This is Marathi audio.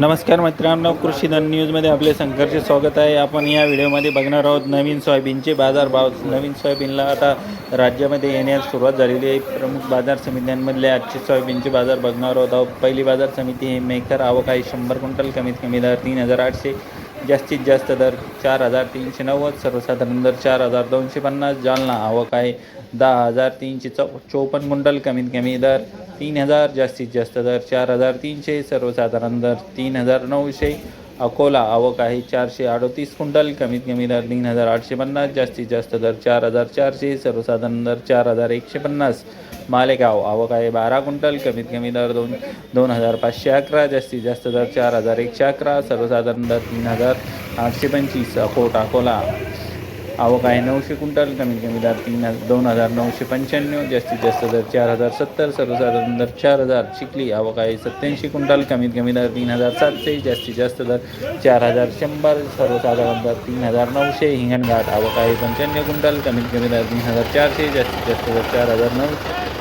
नमस्कार मित्रांनो कृषी धन न्यूजमध्ये आपले संघर्ष स्वागत आहे. आपण या व्हिडिओमध्ये बघणार आहोत नवीन सोयाबीनचे बाजारभाव. नवीन सोयाबीनला आता राज्यामध्ये येण्यास सुरुवात झालेली आहे. प्रमुख बाजार समित्यांमधले आजचे सोयाबीनचे बाजार बघणार आहोत. आहोत. पहिली बाजार समिती हे मेकर आवक आहे. शंभर क्विंटल कमीत कमी दर तीन हजार आठशे जास्तीत जास्त दर चार हजार तीनशे नव्वद सर्वसाधारण दर चार हजार दोनशे पन्नास जालना आवक आहे दहा हजार तीनशे चौ चौपन्न क्विंटल कमीत कमी दर तीन हजार जास्तीत जास्त दर चार हजार तीनशे सर्वसाधारण दर तीन हजार नऊशे अकोला आवक आहे चारशे अडतीस क्विंटल कमीत कमी दर तीन हजार आठशे पन्नास जास्तीत जास्त दर चार हजार चारशे सर्वसाधारण दर चार हजार एकशे पन्नास. मालेगाव आवक आहे बारा क्विंटल कमीत कमी दर दोन दोन हजार पाचशे अकरा जास्तीत जास्त दर चार हजार एकशे अकरा सर्वसाधारण दर तीन हजार आठशे पंचवीस. अकोट अकोला आवक आहे नऊशे क्विंटल कमीत कमी दर तीन हजार दोन हजार नऊशे पंच्याण्णव जास्तीत जास्त दर चार हजार सत्तर सर्वसाधारण दर चार हजार चिखली आवक आहे सत्याऐंशी क्विंटल कमीत कमी दर तीन हजार सातशे जास्तीत जास्त दर चार हजार शंभर सर्वसाधारण दर तीन हजार नऊशे हिंगणघाट. आवक आहे पंच्याण्णव क्विंटल कमीत कमी दर तीन हजार चारशे जास्तीत जास्त दर चार हजार नऊशे.